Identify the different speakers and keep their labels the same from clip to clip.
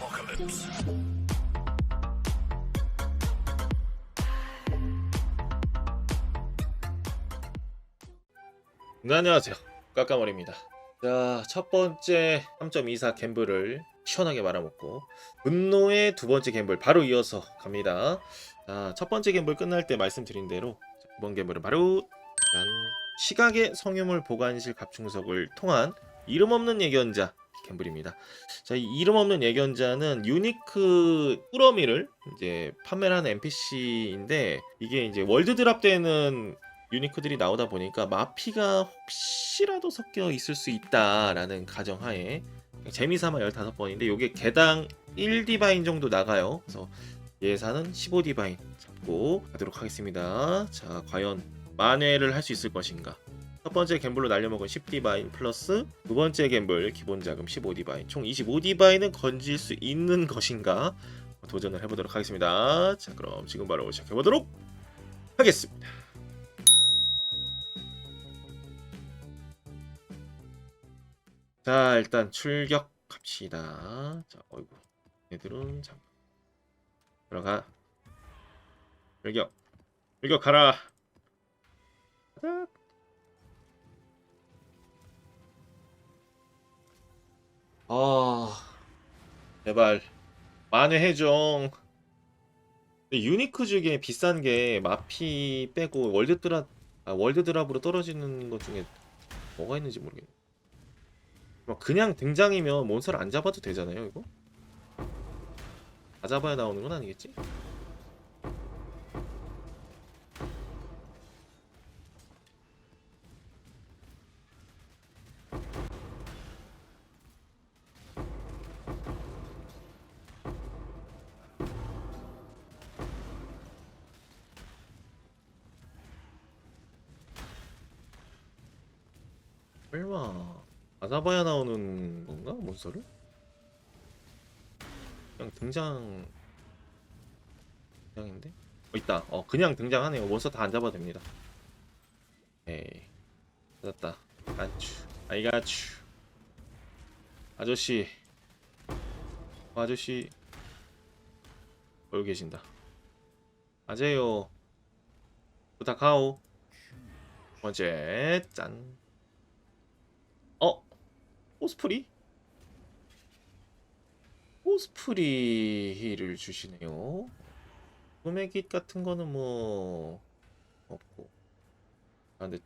Speaker 1: apocalypse.
Speaker 2: 네, 안녕하세요. 까까머리입니다. 자, 첫 번째 3.24 갬블을 시원하게 말아먹고 분노의 두 번째 갬블 바로 이어서 갑니다. 자, 첫 번째 갬블 끝날 때 말씀드린 대로 이번 갬블은 바로 짠, 시각의 성유물 보관실 갑충석을 통한 이름 없는 예견자 갬블입니다. 자, 이 이름 없는 예견자는 유니크 꾸러미를 이제 판매를 하는 NPC인데 이게 이제 월드 드랍 때는 유니크들이 나오다 보니까 마피가 혹시라도 섞여 있을 수 있다라는 가정하에 재미삼아 15번인데 요게 개당 1디바인 정도 나가요. 그래서 예산은 15디바인 잡고 가도록 하겠습니다. 자, 과연 만회를 할 수 있을 것인가? 첫 번째 갬블로 날려먹은 10디바인 플러스 두 번째 갬블 기본 자금 15디바인 총 25디바인은 건질 수 있는 것인가? 도전을 해보도록 하겠습니다. 자, 그럼 지금 바로 시작해보도록 하겠습니다. 자 일단 출격합시다 자 어이구 얘들은 잠깐 들어가 출격 출격하라 아 제발 만회해줘 근데 유니크 중에 비싼 게 마피 빼고 월드 드랍 아, 월드 드랍으로 떨어지는 것 중에 뭐가 있는지 모르겠네 막 그냥 등장이면 몬스터를 안 잡아도 되잖아요 이거? 다 잡아야 나오는 건 아니겠지? 설마 다 잡아야 나오는 건가? 몬스터를? 그냥 등장. 등장인데? 어 있다. 어 그냥 등장하네요. 몬스터 다 안 잡아도 됩니다. 에이. 찾았다. 아추 아이가추 아저씨. 어, 아저씨. 여기 계신다. 아재요. 부탁하오. 두 번째. 짠. 어? 오스프리? 오스프리를 주시네요. 소매깃 같은 거는 뭐 없고. 아 근데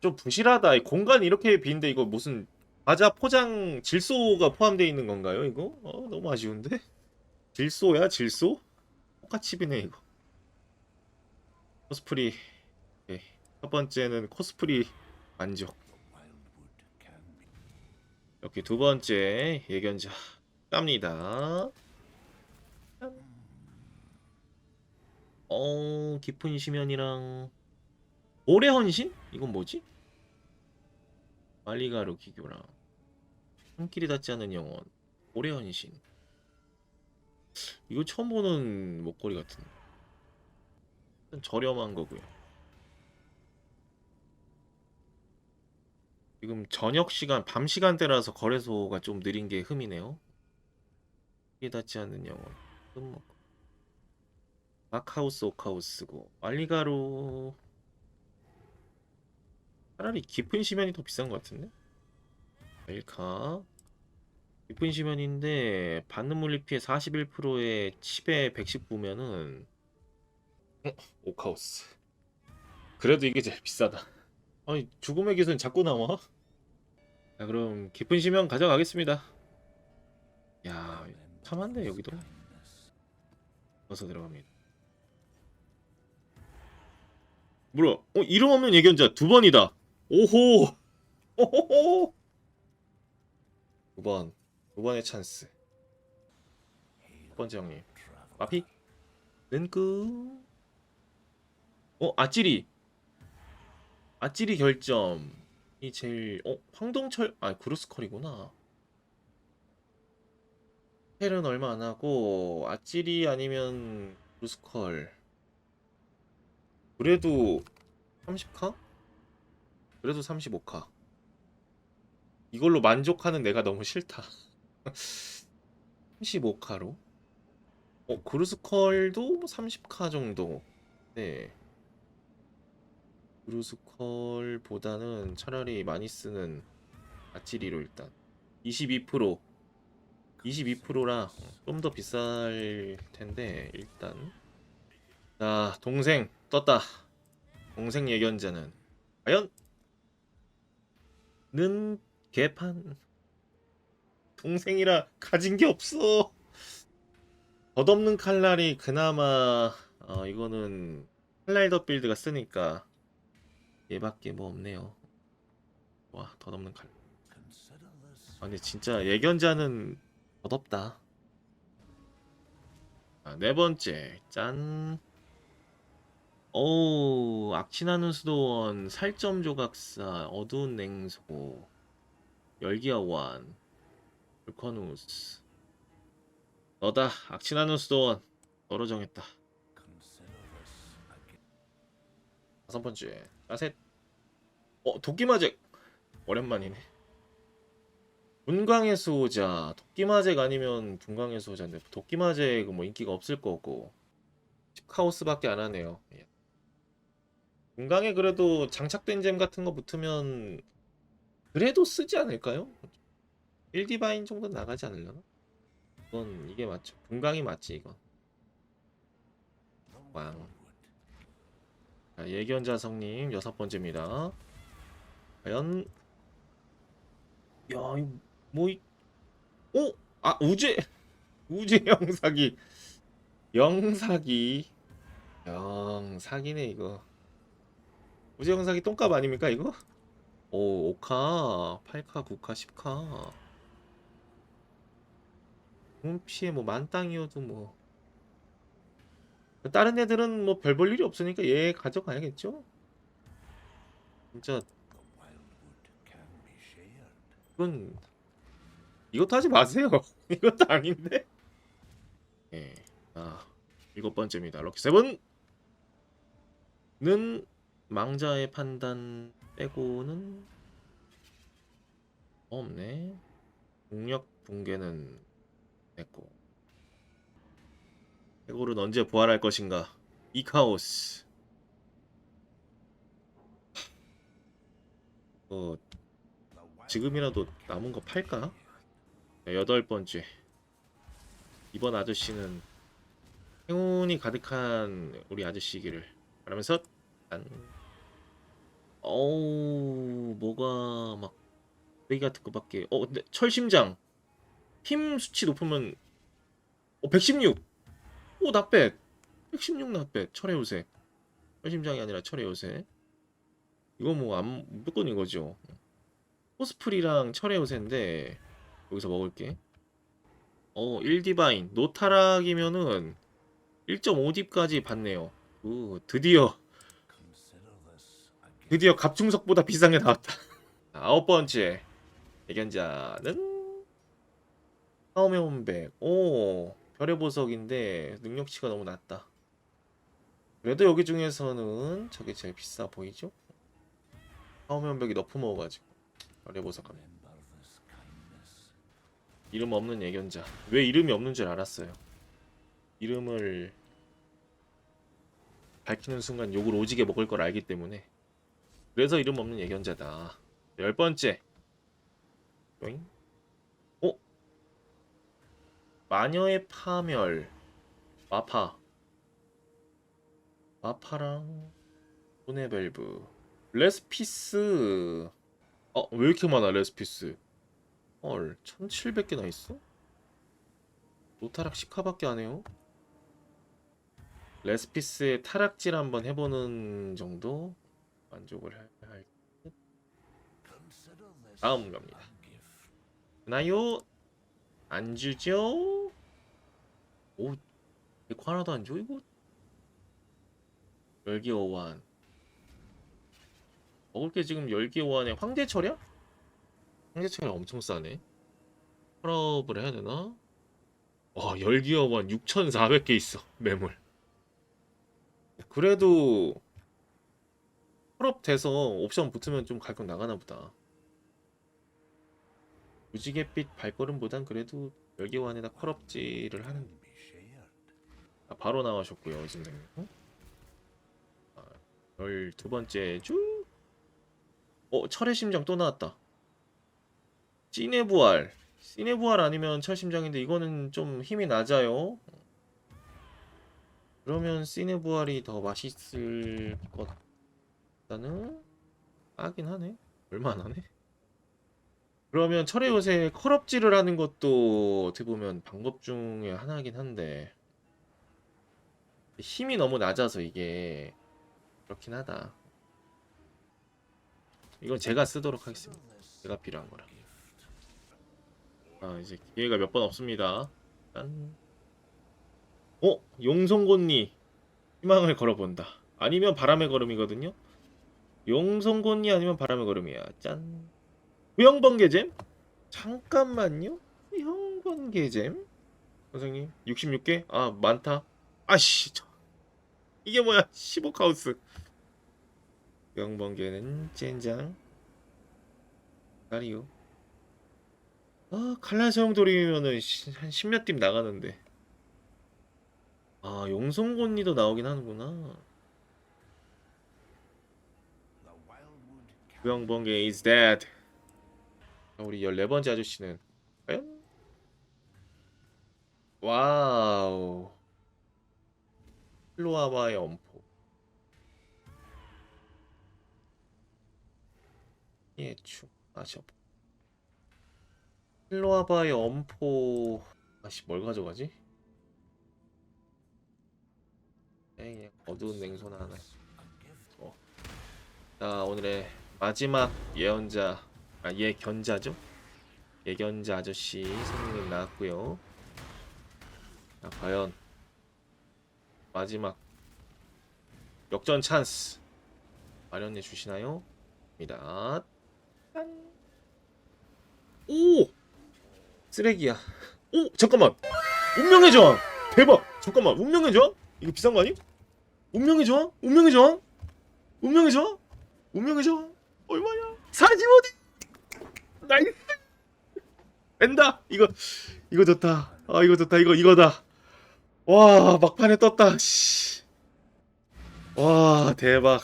Speaker 2: 좀 부실하다. 이 공간이 이렇게 빈데 이거 무슨 과자 포장 질소가 포함되어 있는 건가요? 이거? 어, 너무 아쉬운데? 질소야 질소? 똑같이 비네 이거. 코스프리. 오케이. 첫 번째는 코스프리 만족. 이렇게 두 번째 예견자 깝니다. 어 깊은 심연이랑 오래 헌신? 이건 뭐지? 말리가루 기교랑 손길이 닿지 않는 영혼 오래 헌신 이거 처음 보는 목걸이 같은 저렴한 거고요. 지금 저녁 시간, 밤 시간대라서 거래소가 좀 느린 게 흠이네요. 이게 닿지 않는 영혼. 흠 먹고. 마카우스 오카우스고 알리가루 차라리 깊은 시면이 더 비싼 것 같은데? 멜카 깊은 시면인데 받는 물리 피해 41%에 칩에 119면은 어? 오카우스 그래도 이게 제일 비싸다 아니 죽음의 기술은 자꾸 나와? 자 그럼 깊은 심연 가져가겠습니다. 야 참한데 여기도. 어서 들어갑니다. 뭐야? 어 이름 없는 예견자 두 번이다. 오호! 오호호! 두번. 두 번의 찬스. 첫 번째 형님. 마피? 른끄 어 아찌리 아찌리 결점이 제일 어 황동철 아 그루스컬이구나 헬은 얼마 안 하고 아찌리 아니면 그루스컬 그래도 30카? 그래도 35카 이걸로 만족하는 내가 너무 싫다 35카로. 어, 그루스컬도 30카 정도. 네. 그루스컬보다는 차라리 많이 쓰는 아치리로 일단. 22% 22%라 좀 더 비쌀 텐데 일단. 자 동생 떴다. 동생 예견자는 과연? 는 개판. 동생이라 가진 게 없어. 덧없는 칼날이 그나마 어 이거는 칼날더 빌드가 쓰니까 얘밖에 뭐 없네요 와 덧없는 칼 아, 근데 진짜 예견자는 덧없다. 아, 네 번째, 짠. 오, 악취나는 수도원, 살점 조각사, 어두운 냉소, 열기어원, 불커누스. 너다, 악취나는 수도원. 너로 정했다. 다섯 번째, 라셋. 어, 도끼마잭. 오랜만이네. 분광의 수호자 도끼마잭 아니면 분광의 수호자인데 도끼마잭은 뭐 인기가 없을 거고 카오스밖에 안 하네요. 예. 분광에 그래도 장착된 잼 같은 거 붙으면 그래도 쓰지 않을까요? 1디바인 정도 나가지 않으려나? 이건 이게 맞죠. 분광이 맞지 이건. 왕. 자, 예견자 성님 여섯 번째입니다. 과연 야, 이거 뭐, 이... 어? 아, 우제, 우제 영사기. 영사기. 영사기네, 이거. 우제 영사기 똥값 아닙니까, 이거? 오, 5카, 8카, 9카, 10카. 피해 뭐 만땅이어도 뭐. 다른 애들은 뭐 별 볼 일이 없으니까 얘 가져가야겠죠? 진짜 이건 이것도 하지 마세요. 이것도 아닌데. 예. 아 일곱 번째입니다. 럭키 세븐. 는 망자의 판단 빼고는 없네. 공력 붕괴는 됐고. 해골은 언제 부활할 것인가? 이 카오스. 어 지금이라도 남은 거 팔까? 네, 여덟 번째. 이번 아저씨는 행운이 가득한 우리 아저씨기를 바라면서 짠. 어우 뭐가 막 쓰레기 같은 거밖에. 어 근데 철심장 힘 수치 높으면 어 116. 오 나빼. 116 나빼. 철의 요새. 철심장이 아니라 철의 요새. 이거 뭐 안 무조건 이거죠. 포스프리랑 철의 요새인데 여기서 먹을게. 어, 1디바인. 노타락이면은 1.5딥까지 받네요. 우, 드디어 드디어 갑중석보다 비싼 게 나왔다. 아홉 번째 처음의 혼백. 오, 별의 보석인데 능력치가 너무 낮다. 그래도 여기 중에서는 저게 제일 비싸 보이죠? 혼백이 너프 먹어가지고 별의 보석 갑니다. 이름 없는 예견자. 왜 이름이 없는 줄 알았어요. 이름을 밝히는 순간 욕을 오지게 먹을 걸 알기 때문에. 그래서 이름 없는 예견자다. 열 번째. 잉? 어? 마녀의 파멸. 마파. 마파랑 소네벨브. 레스피스. 어, 왜 이렇게 많아, 레스피스? 헐 1700개나 있어? 노타락 10카밖에 안 해요? 레스피스의 타락질 한번 해보는 정도 만족을 할? 다음 갑니다 나요? 안 주죠? 오 이거 하나도 안 줘? 이거? 열기 어완 먹을 게 지금 열기 어완에 황제철이야? 황제철이 엄청 싸네. 펄업을 해야 되나? 와, 열기어원 6,400개 있어. 매물. 그래도 펄업 돼서 옵션 붙으면 좀 가격 나가나 보다. 무지갯빛 발걸음보단 그래도 열기환에다 컬업지를 하는 아, 바로 나와셨고요 선생님. 아, 열두 번째 주? 어, 철의 심장 또 나왔다. 찐의 부활. 아니면 철 심장인데 이거는 좀 힘이 낮아요. 그러면 부활이 더 맛있을 것 같다는 하긴 하네. 얼마 안 하네. 그러면 철의 요새 컬업지를 하는 것도 어떻게 보면 방법 중에 하나긴 한데 힘이 너무 낮아서 이게 그렇긴 하다. 이건 제가 쓰도록 하겠습니다. 제가 필요한 거라. 아 이제 기회가 몇 번 없습니다. 짠. 어 용성곤니 희망을 걸어본다. 아니면 바람의 걸음이거든요. 용성곤니 아니면 바람의 걸음이야. 짠. 후영번개잼? 잠깐만요. 후영번개잼? 선생님 66개? 아 많다. 아씨 저... 이게 뭐야? 15카우스. 후영번개는 젠장. 가리오. 아 칼날 소용돌이면은 시- 한 10몇 팀 나가는데. 아 용성곤니도 나오긴 하는구나. 후영번개 is dead. 자, 우리 14번째 아저씨는 과연? 와우 플로아바의 엄포 예추 아시 플로아바의 엄포 아씨 뭘 가져가지? 에이 그냥 어두운 냉소나 하나 어. 자 오늘의 마지막 예언자 아 예견자죠? 예견자 아저씨 선생님 나왔고요 자 과연 마지막 역전 찬스 마련해 주시나요? 입니다. 짠. 오! 쓰레기야. 오! 잠깐만. 운명의 저항. 대박. 잠깐만. 운명의 저항? 이거 비싼 거 아니? 운명의 저항? 운명의 저항? 운명의 저항? 운명의 저항? 얼마냐? 45D. 나이스. 뺀다. 이거 이거 좋다. 아 이거 좋다. 이거 이거다. 와 막판에 떴다. 씨. 와 대박.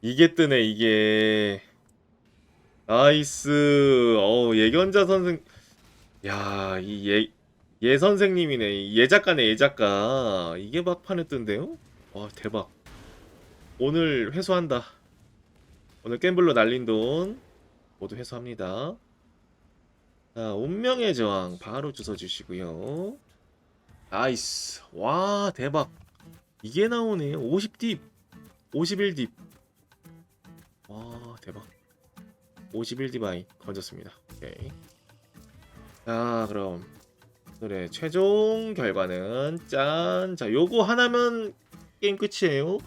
Speaker 2: 이게 뜨네 이게. 나이스. 어 예견자 선생 야이예예 예 선생님이네. 이예 작가네 예 작가. 이게 막판에 뜬대요? 와 대박. 오늘 회수한다. 오늘 갬블로 날린 돈 모두 회수합니다. 자 운명의 저항 바로 주워 주시고요 나이스. 와, 대박. 이게 나오네. 50딥. 51딥. 와, 대박. 51딥 아이 건졌습니다. 오케이. 자, 그럼 오늘의 최종 결과는 짠. 자, 요거 하나면 게임 끝이에요.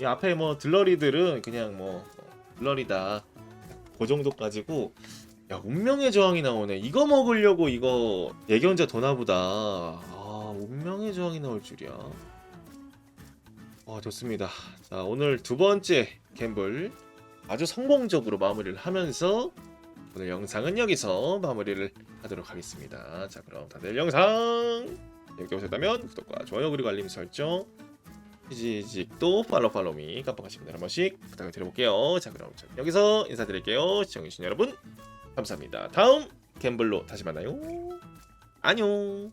Speaker 2: 이 앞에 뭐 들러리들은 그냥 뭐 들러리다. 그 정도까지고 야 운명의 저항이 나오네 이거 먹으려고 이거 예견자 도나보다 아 운명의 저항이 나올 줄이야 와 좋습니다 자 오늘 두 번째 갬블 아주 성공적으로 마무리를 하면서 오늘 영상은 여기서 마무리를 하도록 하겠습니다 자 그럼 다들 영상 재밌게 보셨다면 구독과 좋아요 그리고 알림 설정 지직도 팔로우 팔로우미 깜빡하시면 한 번씩 부탁을 드려볼게요 자 그럼 여기서 인사드릴게요 시청해주신 여러분 감사합니다. 다음 갬블로 다시 만나요. 안녕.